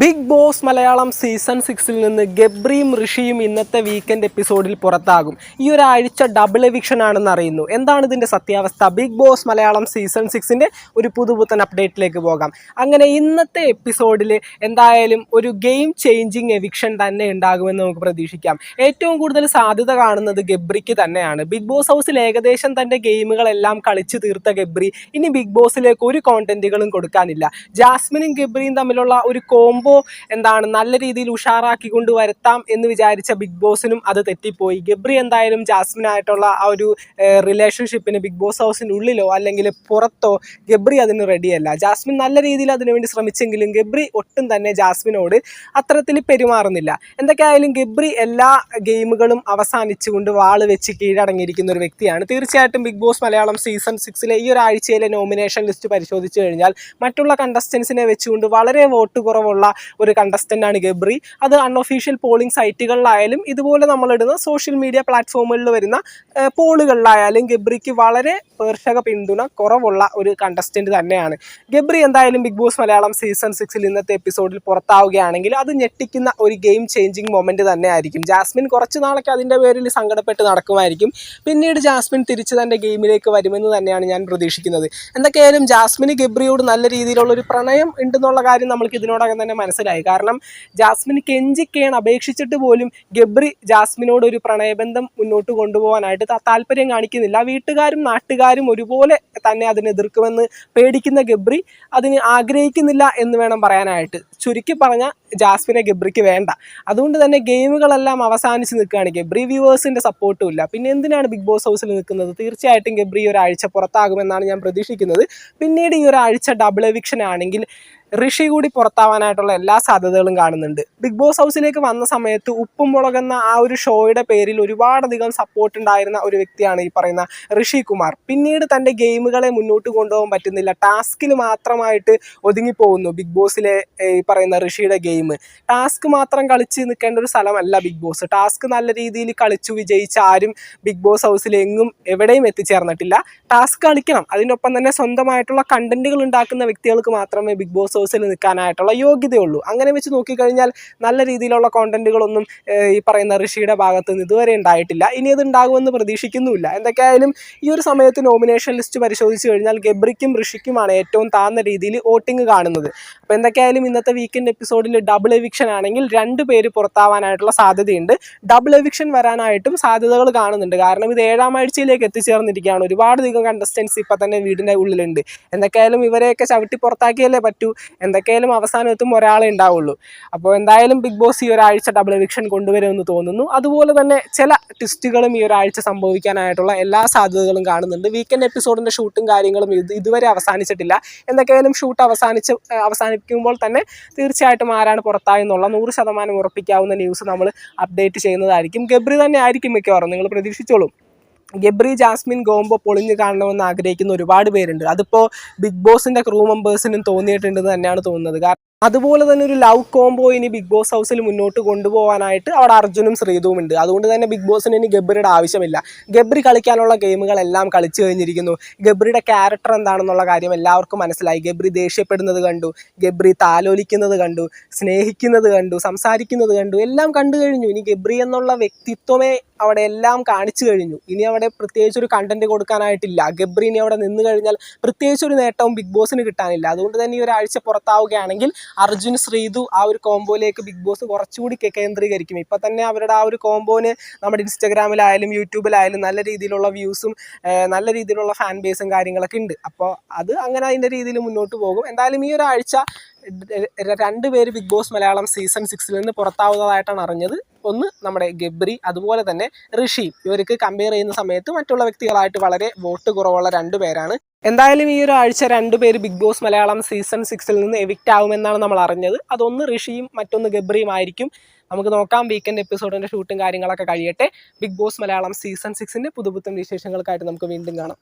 Big Boss Malayalam season സിക്സിൽ നിന്ന് ഗബ്രിയും ഋഷിയും ഇന്നത്തെ വീക്കെൻഡ് എപ്പിസോഡിൽ പുറത്താകും. ഈ ഒരാഴ്ച ഡബിൾ എവിക്ഷൻ ആണെന്ന് അറിയുന്നു. എന്താണ് ഇതിന്റെ സത്യാവസ്ഥ? ബിഗ് ബോസ് മലയാളം സീസൺ സിക്സിന്റെ ഒരു പുതുപുത്തൻ അപ്ഡേറ്റിലേക്ക് പോകാം. അങ്ങനെ ഇന്നത്തെ എപ്പിസോഡിൽ എന്തായാലും ഒരു ഗെയിം ചേഞ്ചിങ് എവിക്ഷൻ തന്നെ ഉണ്ടാകുമെന്ന് നമുക്ക് പ്രതീക്ഷിക്കാം. ഏറ്റവും കൂടുതൽ സാധ്യത കാണുന്നത് ഗബ്രിക്ക് തന്നെയാണ്. ബിഗ് ബോസ് ഹൗസിൽ ഏകദേശം തന്റെ ഗെയിമുകളെല്ലാം കളിച്ചു തീർത്ത ഗബ്രി ഇനി ബിഗ് ബോസിലേക്ക് ഒരു കോണ്ടന്റുകളും കൊടുക്കാനില്ല. ജാസ്മിനും ഗബ്രിയും തമ്മിലുള്ള ഒരു കോംബോ എന്താണ് നല്ല രീതിയിൽ ഉഷാറാക്കി കൊണ്ട് വരുത്താം എന്ന് വിചാരിച്ച ബിഗ് ബോസിനും അത് തെറ്റിപ്പോയി. ഗബ്രി എന്തായാലും ജാസ്മിനായിട്ടുള്ള ആ ഒരു റിലേഷൻഷിപ്പിന് ബിഗ് ബോസ് ഹൗസിനുള്ളിലോ അല്ലെങ്കിൽ പുറത്തോ ഗബ്രി അതിന് റെഡിയല്ല ജാസ്മിൻ നല്ല രീതിയിൽ അതിനുവേണ്ടി ശ്രമിച്ചെങ്കിലും ഗബ്രി ഒട്ടും തന്നെ ജാസ്മിനോട് അത്തരത്തിൽ പെരുമാറുന്നില്ല. എന്തൊക്കെയായാലും ഗബ്രി എല്ലാ ഗെയിമുകളും അവസാനിച്ചുകൊണ്ട് വാൾ വെച്ച് കീഴടങ്ങിയിരിക്കുന്ന ഒരു വ്യക്തിയാണ്. തീർച്ചയായിട്ടും ബിഗ് ബോസ് മലയാളം സീസൺ സിക്സിലെ ഈ ഒരാഴ്ചയിലെ നോമിനേഷൻ ലിസ്റ്റ് പരിശോധിച്ചു കഴിഞ്ഞാൽ മറ്റുള്ള കണ്ടസ്റ്റൻസിനെ വെച്ചുകൊണ്ട് വളരെ വോട്ട് കുറവുള്ള ഒരു കണ്ടസ്റ്റന്റ് ആണ് ഗബ്രി. അത് അൺഒഫീഷ്യൽ പോളിംഗ് സൈറ്റുകളിലായാലും ഇതുപോലെ നമ്മളിടുന്ന സോഷ്യൽ മീഡിയ പ്ലാറ്റ്ഫോമുകളിൽ വരുന്ന പോളുകളിലായാലും ഗബ്രിക്ക് വളരെ പേർഷക പിന്തുണ കുറവുള്ള ഒരു കണ്ടസ്റ്റന്റ് തന്നെയാണ്. ഗബ്രി എന്തായാലും ബിഗ് ബോസ് മലയാളം സീസൺ സിക്സിൽ ഇന്നത്തെ എപ്പിസോഡിൽ പുറത്താവുകയാണെങ്കിൽ അത് ഞെട്ടിക്കുന്ന ഒരു ഗെയിം ചേഞ്ചിങ് മൊമെന്റ് തന്നെ ആയിരിക്കും ജാസ്മിൻ കുറച്ച് നാളൊക്കെ അതിന്റെ പേരിൽ സങ്കടപ്പെട്ട് നടക്കുമായിരിക്കും. പിന്നീട് ജാസ്മിൻ തിരിച്ച് തന്റെ ഗെയിമിലേക്ക് വരുമെന്ന് തന്നെയാണ് ഞാൻ പ്രതീക്ഷിക്കുന്നത്. എന്തൊക്കെയായാലും ജാസ്മിന് ഗബ്രിയോട് നല്ല രീതിയിലുള്ള ഒരു പ്രണയം ഉണ്ടെന്നുള്ള കാര്യം നമ്മൾക്ക് ഇതിനോടകം തന്നെ മനസ്സിലായി. കാരണം ജാസ്മിന് കെഞ്ചിക്കേൺ അപേക്ഷിച്ചിട്ട് പോലും ഗബ്രി ജാസ്മിനോട് ഒരു പ്രണയബന്ധം മുന്നോട്ട് കൊണ്ടുപോകാനായിട്ട് താല്പര്യം കാണിക്കുന്നില്ല. വീട്ടുകാരും നാട്ടുകാരും ഒരുപോലെ തന്നെ അതിനെ എതിർക്കുമെന്ന് പേടിക്കുന്ന ഗബ്രി അതിന് ആഗ്രഹിക്കുന്നില്ല എന്ന് വേണം പറയാനായിട്ട്. ചുരുക്കി പറഞ്ഞ ജാസ്മിനെ ഗബ്രിക്ക് വേണ്ട. അതുകൊണ്ട് തന്നെ ഗെയിമുകളെല്ലാം അവസാനിച്ച് നിൽക്കുകയാണ് ഗബ്രി. വ്യൂവേഴ്സിന്റെ സപ്പോർട്ടും ഇല്ല. പിന്നെ എന്തിനാണ് ബിഗ് ബോസ് ഹൗസിൽ നിൽക്കുന്നത്? തീർച്ചയായിട്ടും ഗബ്രി ഒരാഴ്ച പുറത്താകുമെന്നാണ് ഞാൻ പ്രതീക്ഷിക്കുന്നത്. പിന്നീട് ഈ ഒരാഴ്ച ഡബിൾ എവിക്ഷൻ ആണെങ്കിൽ ഋഷി കൂടി പുറത്താവാനായിട്ടുള്ള എല്ലാ സാധ്യതകളും കാണുന്നുണ്ട്. ബിഗ് ബോസ് ഹൗസിലേക്ക് വന്ന സമയത്ത് ഉപ്പും മുളകെന്ന ആ ഒരു ഷോയുടെ പേരിൽ ഒരുപാടധികം സപ്പോർട്ട് ഉണ്ടായിരുന്ന ഒരു വ്യക്തിയാണ് ഈ പറയുന്ന ഋഷി കുമാർ. പിന്നീട് തന്റെ ഗെയിമുകളെ മുന്നോട്ട് കൊണ്ടുപോകാൻ പറ്റുന്നില്ല. ടാസ്കിൽ മാത്രമായിട്ട് ഒതുങ്ങിപ്പോകുന്നു ബിഗ് ബോസിലെ ഈ പറയുന്ന ഋഷിയുടെ ഗെയിം. ടാസ്ക് മാത്രം കളിച്ച് നിൽക്കേണ്ട ഒരു സ്ഥലമല്ല ബിഗ് ബോസ് ടാസ്ക് നല്ല രീതിയിൽ കളിച്ചു വിജയിച്ച ആരും ബിഗ് ബോസ് ഹൗസിൽ എങ്ങും എവിടെയും എത്തിച്ചേർന്നിട്ടില്ല. ടാസ്ക് കളിക്കണം. അതിനൊപ്പം തന്നെ സ്വന്തമായിട്ടുള്ള കണ്ടന്റുകൾ ഉണ്ടാക്കുന്ന വ്യക്തികൾക്ക് മാത്രമേ ബിഗ് ബോസ് ഹൗസിൽ നിൽക്കാനായിട്ടുള്ള യോഗ്യതയുള്ളൂ. അങ്ങനെ വെച്ച് നോക്കിക്കഴിഞ്ഞാൽ നല്ല രീതിയിലുള്ള കോണ്ടന്റുകളൊന്നും ഈ പറയുന്ന ഋഷിയുടെ ഭാഗത്ത് നിന്ന് ഇതുവരെ ഉണ്ടായിട്ടില്ല. ഇനി അത് ഉണ്ടാകുമെന്ന് പ്രതീക്ഷിക്കുന്നുമില്ല. എന്തൊക്കെയായാലും ഈ ഒരു സമയത്ത് നോമിനേഷൻ ലിസ്റ്റ് പരിശോധിച്ച് കഴിഞ്ഞാൽ ഗബ്രിക്കും ഋഷിക്കുമാണ് ഏറ്റവും താഴ്ന്ന രീതിയിൽ വോട്ടിംഗ് കാണുന്നത്. അപ്പോൾ എന്തൊക്കെയായാലും ഇന്നത്തെ വീക്കെൻഡ് എപ്പിസോഡിൽ ഡബിൾ എവിക്ഷൻ ആണെങ്കിൽ രണ്ട് പേര് പുറത്താവാനായിട്ടുള്ള സാധ്യതയുണ്ട്. ഡബിൾ എവിക്ഷൻ വരാനായിട്ടും സാധ്യതകൾ കാണുന്നുണ്ട്. കാരണം ഇത് ഏഴാം ആഴ്ചയിലേക്ക് എത്തിച്ചേർന്നിരിക്കുകയാണ്. ഒരുപാട് അധികം കണ്ടസ്റ്റൻസ് ഇപ്പം തന്നെ വീടിന്റെ ഉള്ളിലുണ്ട്. എന്തൊക്കെയായാലും ഇവരെയൊക്കെ ചവിട്ടി പുറത്താക്കിയല്ലേ പറ്റൂ? എന്തൊക്കെയായാലും അവസാനം എത്തും ഒരാളെ ഉണ്ടാവുള്ളൂ. അപ്പോൾ എന്തായാലും ബിഗ് ബോസ് ഈ ഒരാഴ്ച ഡബിൾ എവിക്ഷൻ കൊണ്ടുവരുമെന്ന് തോന്നുന്നു. അതുപോലെ തന്നെ ചില ട്വിസ്റ്റുകളും ഈ ഒരാഴ്ച സംഭവിക്കാനായിട്ടുള്ള എല്ലാ സാധ്യതകളും കാണുന്നുണ്ട്. വീക്കെൻഡ് എപ്പിസോഡിന്റെ ഷൂട്ടും കാര്യങ്ങളും ഇത് ഇതുവരെ അവസാനിച്ചിട്ടില്ല. എന്തൊക്കെയായാലും ഷൂട്ട് അവസാനിച്ച് അവസാനിപ്പിക്കുമ്പോൾ തന്നെ തീർച്ചയായിട്ടും ആരാണ് പുറത്തായെന്നുള്ള നൂറ് ശതമാനം ഉറപ്പിക്കാവുന്ന ന്യൂസ് നമ്മൾ അപ്ഡേറ്റ് ചെയ്യുന്നതായിരിക്കും. ഗബ്രി തന്നെ ആയിരിക്കും മിക്കവാറും. നിങ്ങൾ പ്രതീക്ഷിച്ചോളൂ. ഗബ്രി ജാസ്മിൻ ഗോംബോ പൊളിഞ്ഞു കാണണമെന്ന് ആഗ്രഹിക്കുന്ന ഒരുപാട് പേരുണ്ട്. അതിപ്പോൾ ബിഗ് ബോസിന്റെ ക്രൂ മെമ്പേഴ്സിനും തോന്നിയിട്ടുണ്ടെന്ന് തന്നെയാണ് തോന്നുന്നത്. കാരണം അതുപോലെ തന്നെ ഒരു ലവ് കോംബോ ഇനി ബിഗ് ബോസ് ഹൗസിൽ മുന്നോട്ട് കൊണ്ടുപോകാനായിട്ട് അവിടെ അർജുനും ശ്രീതുവും ഉണ്ട്. അതുകൊണ്ട് തന്നെ ബിഗ് ബോസിന് ഇനി ഗബ്രിയുടെ ആവശ്യമില്ല. ഗബ്രി കളിക്കാനുള്ള ഗെയിമുകളെല്ലാം കളിച്ചു കഴിഞ്ഞിരിക്കുന്നു. ഗബ്രിയുടെ ക്യാരക്ടർ എന്താണെന്നുള്ള കാര്യം എല്ലാവർക്കും മനസ്സിലായി. ഗബ്രി ദേഷ്യപ്പെടുന്നത് കണ്ടു. ഗബ്രി താലോലിക്കുന്നത് കണ്ടു. സ്നേഹിക്കുന്നത് കണ്ടു. സംസാരിക്കുന്നത് കണ്ടു. എല്ലാം കണ്ടു കഴിഞ്ഞു. ഇനി ഗബ്രി എന്നുള്ള വ്യക്തിത്വമേ അവിടെ എല്ലാം കാണിച്ചു കഴിഞ്ഞു. ഇനി അവിടെ പ്രത്യേകിച്ച് ഒരു കണ്ടന്റ് കൊടുക്കാനായിട്ടില്ല. ഗബ്രി ഇനി അവിടെ നിന്ന് കഴിഞ്ഞാൽ പ്രത്യേകിച്ച് ഒരു നേട്ടവും ബിഗ് ബോസിന് കിട്ടാനില്ല. അതുകൊണ്ട് തന്നെ ഈ ഒരാഴ്ച പുറത്താവുകയാണെങ്കിൽ അർജുൻ ശ്രീതു ആ ഒരു കോംബോയിലേക്ക് ബിഗ് ബോസ് കുറച്ചുകൂടി കേന്ദ്രീകരിക്കും. ഇപ്പം തന്നെ അവരുടെ ആ ഒരു കോംബോന് നമ്മുടെ ഇൻസ്റ്റഗ്രാമിലായാലും യൂട്യൂബിലായാലും നല്ല രീതിയിലുള്ള വ്യൂസും നല്ല രീതിയിലുള്ള ഫാൻ ബേസും കാര്യങ്ങളൊക്കെ ഉണ്ട്. അപ്പോൾ അത് അങ്ങനെ അതിന്റെ രീതിയിൽ മുന്നോട്ട് പോകും. എന്തായാലും ഈ ഒരാഴ്ച രണ്ടുപേര് രണ്ട് പേര് ബിഗ് ബോസ് മലയാളം സീസൺ സിക്സിൽ നിന്ന് പുറത്താവുന്നതായിട്ടാണ് അറിഞ്ഞത്. ഒന്ന് നമ്മുടെ ഗബ്രി അതുപോലെ തന്നെ ഋഷി. ഇവർക്ക് കമ്പയർ ചെയ്യുന്ന സമയത്ത് മറ്റുള്ള വ്യക്തികളായിട്ട് വളരെ വോട്ട് കുറവുള്ള രണ്ടു പേരാണ്. എന്തായാലും ഈ ഒരു ആഴ്ച രണ്ടുപേര് ബിഗ് ബോസ് മലയാളം സീസൺ സിക്സിൽ നിന്ന് എവിക്റ്റ് ആവുമെന്നാണ് നമ്മൾ അറിഞ്ഞത്. അതൊന്ന് ഋഷിയും മറ്റൊന്ന് ഗബ്രിയും ആയിരിക്കും. നമുക്ക് നോക്കാം വീക്കെൻഡ് എപ്പിസോഡിന്റെ ഷൂട്ടും കാര്യങ്ങളൊക്കെ കഴിയട്ടെ. ബിഗ് ബോസ് മലയാളം സീസൺ സിക്സിന്റെ പുതുപുത്തൻ വിശേഷങ്ങൾക്കായിട്ട് നമുക്ക് വീണ്ടും കാണാം.